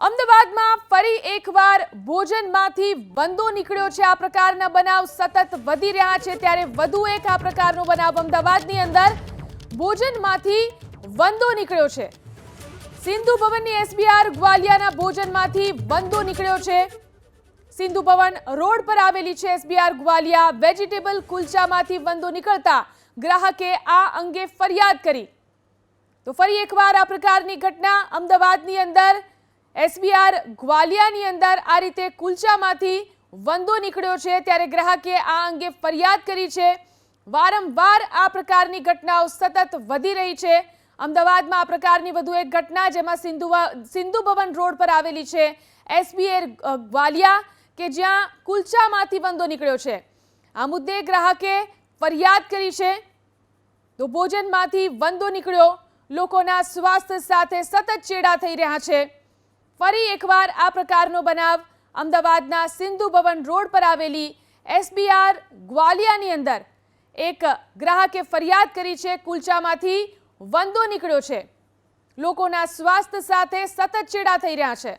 અમદાવાદમાં ફરી એકવાર ભોજનમાંથી વંદો નીકળ્યો છે. આ પ્રકારના બનાવ સતત વધી રહ્યા છે. ત્યારે વધુ એક આ પ્રકારનો બનાવ અમદાવાદની અંદર ભોજનમાંથી વંદો નીકળ્યો છે. સિંધુ ભવનની એસબીઆર ગ્વાલિયાના ભોજનમાંથી વંદો નીકળ્યો છે. સિંધુ ભવન રોડ પર આવેલી છે એસબીઆર ગ્વાલિયા. વેજીટેબલ કુલચામાંથી વંદો નીકળતા ગ્રાહકે આ અંગે ફરિયાદ કરી. તો ફરી એકવાર આ પ્રકારની ઘટના અમદાવાદની અંદર એસબીઆર ગ્વાલિયાની અંદર આ રીતે કુલચામાંથી વંદો નીકળ્યો છે ત્યારે ગ્રાહકે આ અંગે ફરિયાદ કરી છે. વારંવાર આ પ્રકારની ઘટનાઓ સતત વધી રહી છે. અમદાવાદમાં આ પ્રકારની વધુ એક ઘટના જેમાં સિંધુ સિંધુ ભવન રોડ પર આવેલી છે. એસબીઆર ગ્વાલિયા કે જ્યાં કુલચામાંથી વંદો નીકળ્યો છે. આ મુદ્દે ગ્રાહકે ફરિયાદ કરી છે. તો ભોજનમાંથી વંદો નીકળ્યો. લોકોના સ્વાસ્થ્ય સાથે સતત ચેડા થઈ રહ્યા છે. ફરી એકવાર આ પ્રકારનો બનાવ અમદાવાદના સિંધુ ભવન રોડ પર આવેલી એસબીઆર ગ્વાલિયાની અંદર એક ગ્રાહકે ફરિયાદ કરી છે, કુલચામાંથી વંદો નીકળ્યો છે. લોકોના સ્વાસ્થ્ય સાથે સતત ચેડા થઈ રહ્યા છે.